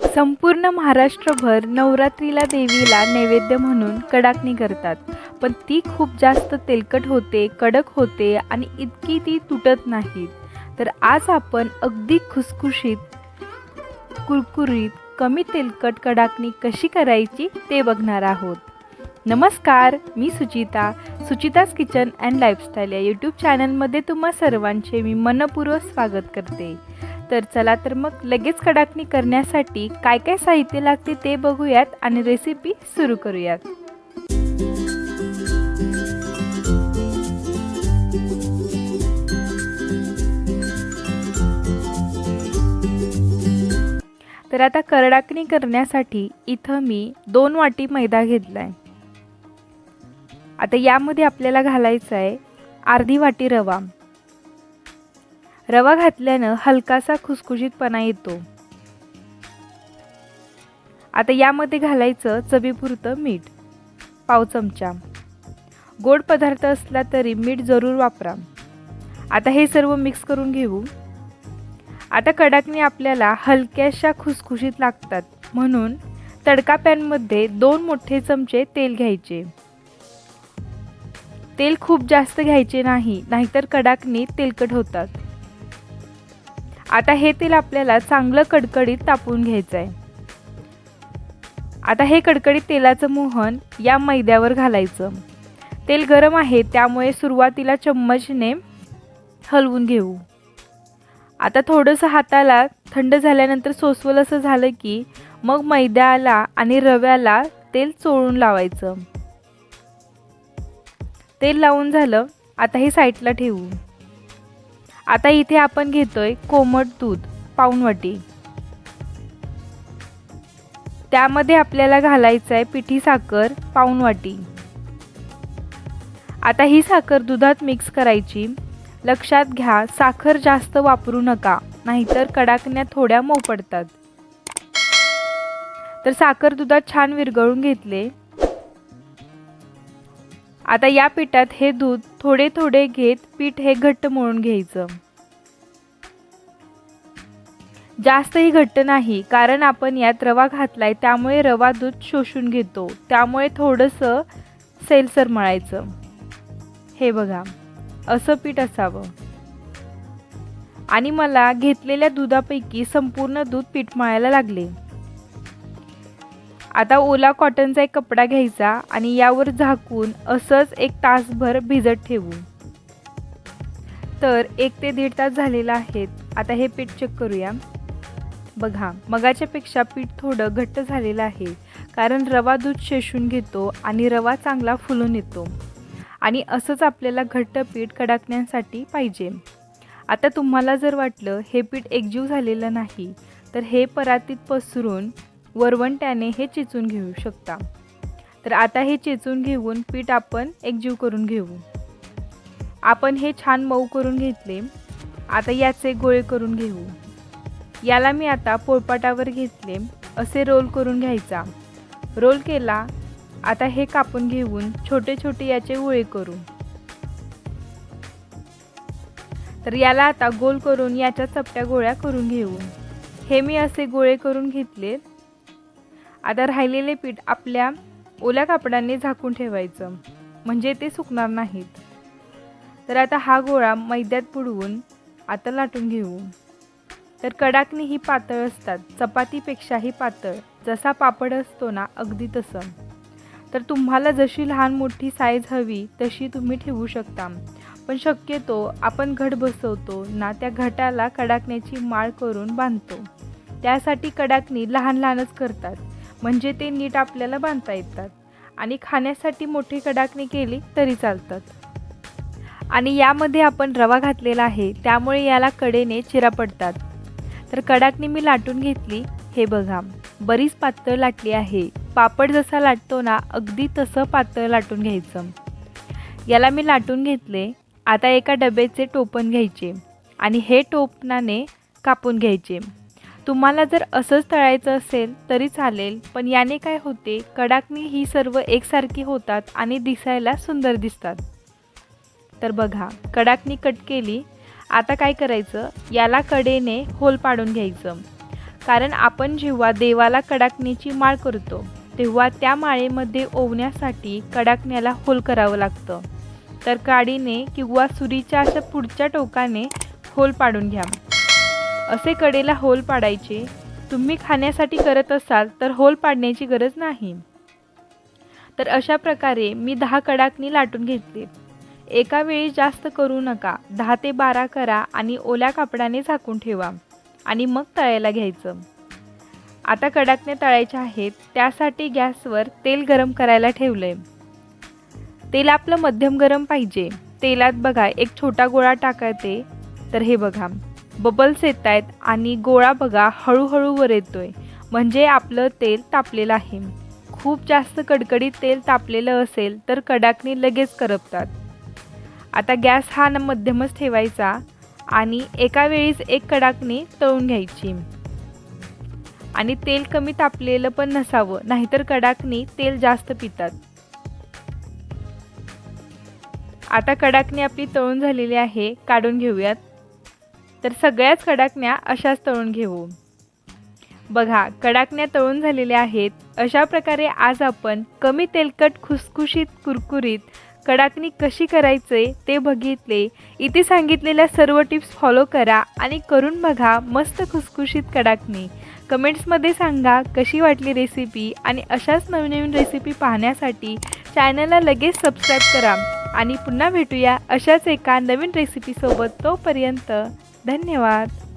संपूर्ण महाराष्ट्रभर नवरात्रीला देवीला नैवेद्य म्हणून कडाकणी करतात. पण ती खूप जास्त तेलकट होते कडक होते आणि इतकी ती तुटत नाहीत. तर आज आपण अगदी खुसखुशीत कुरकुरीत कमी तेलकट कडाकणी कशी करायची ते बघणार आहोत. नमस्कार मी Suchita Suchita's kitchen and lifestyle या यूट्यूब चॅनलमध्ये तुम्हा सर्वांचे मी मनपूर्वक स्वागत करते. तर चला तर मग लगेच कडाकणी करण्यासाठी काय काय साहित्य लागते ते बघूयात आणि रेसिपी सुरू करूयात. तर आता करडाकणी करण्यासाठी इथं मी दोन वाटी मैदा घेतला आहे आता यामध्ये आपल्याला घालायचं आहे अर्धी वाटी रवा. रवा घातल्यानं हलकासा खुसखुशीतपणा येतो. आता यामध्ये घालायचं चवीपुरतं मीठ पाव चमचा. गोड पदार्थ असला तरी मीठ जरूर वापरा. आता हे सर्व मिक्स करून घेऊ. आता कडाकणी आपल्याला हलक्याशा खुसखुशीत लागतात म्हणून तडका पॅनमध्ये दोन मोठे चमचे तेल घ्यायचे. तेल खूप जास्त घ्यायचे नाही नाहीतर कडाकणी तेलकट होतात. आता हे तेल आपल्याला चांगलं कडकडीत तापवून घ्यायचं आहे आता हे कडकडीत तेलाचं मोहन या मैद्यावर घालायचं. तेल गरम आहे त्यामुळे सुरुवातीला चम्मचने हलवून घेऊ. आता थोडंसं हाताला थंड झाल्यानंतर सोसवलं असं झालं की मग मैद्याला आणि रव्याला तेल चोळून लावायचं. तेल लावून झालं आता हे साईडला ठेवू. आता इथे आपण घेतोय कोमट दूध पाऊनवटी त्यामध्ये आपल्याला घालायचं आहे पिठी साखर पाऊन वाटी आता ही साखर दुधात मिक्स करायची. लक्षात घ्या साखर जास्त वापरू नका नाहीतर कडाकण्या थोड्या मऊ पडतात तर साखर दुधात छान विरघळून घेतले. आता या पिठात हे दूध थोडे थोडे घेत पीठ हे घट्ट मळून घ्यायचं. जास्तही घट्ट नाही कारण आपण यात रवा घातलाय त्यामुळे रवा दूध शोषून घेतो. त्यामुळे थोडंसं सेलसर मळायचं. हे बघा असं पीठ असावं. आणि मला घेतलेल्या दुधापैकी संपूर्ण दूध पीठ मळायला लागले. आता ओला कॉटनचा एक कपडा घ्यायचा आणि यावर झाकून असंच एक तासभर भिजत ठेवू. तर एक ते दीड तास झालेला आहेत. आता हे पीठ चेक करूया. बघा मगाच्यापेक्षा पीठ थोडं घट्ट झालेलं आहे. कारण रवा दूध शेषून घेतो आणि रवा चांगला फुलून येतो. आणि असंच आपल्याला घट्ट पीठ कडाकण्यासाठी पाहिजे. आता तुम्हाला जर वाटलं हे पीठ एकजीव झालेलं नाही तर हे परातीत पसरून वरवंट्याने हे चेचून घेऊ शकता. तर आता हे चेचून घेऊन पीठ आपण एकजीव करून घेऊ. आपण हे छान मऊ करून घेतले. आता याचे गोळे करून घेऊ. याला मी आता पोळपाटावर घेतले. असे रोल करून घ्यायचा. रोल केला. आता हे कापून घेऊन छोटे छोटे याचे गोळे करू. तर याला आता गोल करून याच्या चपट्या गोळ्या करून घेऊ. हे मी असे गोळे करून घेतले. आता राहिलेले पीठ आपल्या ओल्या कापडाने झाकून ठेवायचं. म्हणजे ते सुकणार नाहीत. तर आता हा गोळा मैद्यात बुडवून आता लाटून घेऊ. तर कडाकणी ही पातळ असतात. चपातीपेक्षाही पातळ. जसा पापड असतो ना अगदी तसं. तर तुम्हाला जशी लहान मोठी साईज हवी तशी तुम्ही ठेवू शकता. पण शक्यतो आपण घट बसवतो ना त्या घटाला कडाकण्याची माळ करून बांधतो. त्यासाठी कडाकणी लहान लहानच करतात. म्हणजे ते नीट आपल्याला बांधता येतात. आणि खाण्यासाठी मोठी कडाकणी केली तरी चालतात. आणि यामध्ये आपण रवा घातलेला आहे त्यामुळे याला कडेने चिरा पडतात. तर कडाकणी मी लाटून घेतली. हे बघा बरीच पातळ लाटली आहे. पापड जसा लाटतो ना अगदी तसं पातळ लाटून घ्यायचं. याला मी लाटून घेतले. आता एका डब्याचे टोपण घ्यायचे. आणि हे टोपणाने कापून घ्यायचे. तुम्हाला जर असंच तळायचं असेल तरी चालेल. पण याने काय होते कडाकणी ही सर्व एकसारखी होतात आणि दिसायला सुंदर दिसतात. तर बघा कडाकणी कट केली. आता काय करायचं? याला कडेने होल पाडून घ्यायचं. कारण आपण जेव्हा देवाला कडाकणीची माळ करतो तेव्हा त्या माळेमध्ये ओवण्यासाठी कडाकण्याला होल करावं लागतं. तर काडीने किंवा सुरीच्या अशा पुढच्या टोकाने होल पाडून घ्या. असे कडेला होल पाडायचे. तुम्ही खाण्यासाठी करत असाल तर होल पाडण्याची गरज नाही. तर अशा प्रकारे मी दहा कडाकणी लाटून घेतले. एका वेळी जास्त करू नका. दहा ते बारा करा आणि ओल्या कापडाने झाकून ठेवा आणि मग तळायला घ्यायचं. आता कडाकने तळायच्या आहेत. त्यासाठी गॅसवर तेल गरम करायला ठेवलं आहे तेल आपलं मध्यम गरम पाहिजे. तेलात बघा एक छोटा गोळा टाकायचे तर हे बघा. बबल्स येत आहेत आणि गोळा बघा हळूहळू वर येतोय. म्हणजे आपलं तेल तापलेलं आहे. खूप जास्त कडकडीत तेल तापलेलं असेल तर कडाकणी लगेच करपतात. आता गॅस हा न मध्यमच ठेवायचा आणि एका वेळीच एक कडाकणी तळून घ्यायची. आणि तेल कमी तापलेलं पण नसावं नाहीतर कडाकणी तेल जास्त पितात. आता कडाकणी आपली तळून झालेली आहे काढून घेऊयात. तर सगळ्याच कडाकण्या अशाच तळून घेऊ. बघा कडाकण्या तळून झालेल्या आहेत. अशा प्रकारे आज आपण कमी तेलकट खुसखुशीत कुरकुरीत कडाकणी कशी करायचे ते बघितले. इथे सांगितलेल्या सर्व टिप्स फॉलो करा आणि करून बघा मस्त खुसखुशीत कडाकणी. कमेंट्समध्ये सांगा कशी वाटली रेसिपी आणि अशाच नवीन नवीन रेसिपी पाहण्यासाठी चॅनलला लगेच सबस्क्राईब करा. आणि पुन्हा भेटूया अशाच एका नवीन रेसिपीसोबत तोपर्यंत धन्यवाद.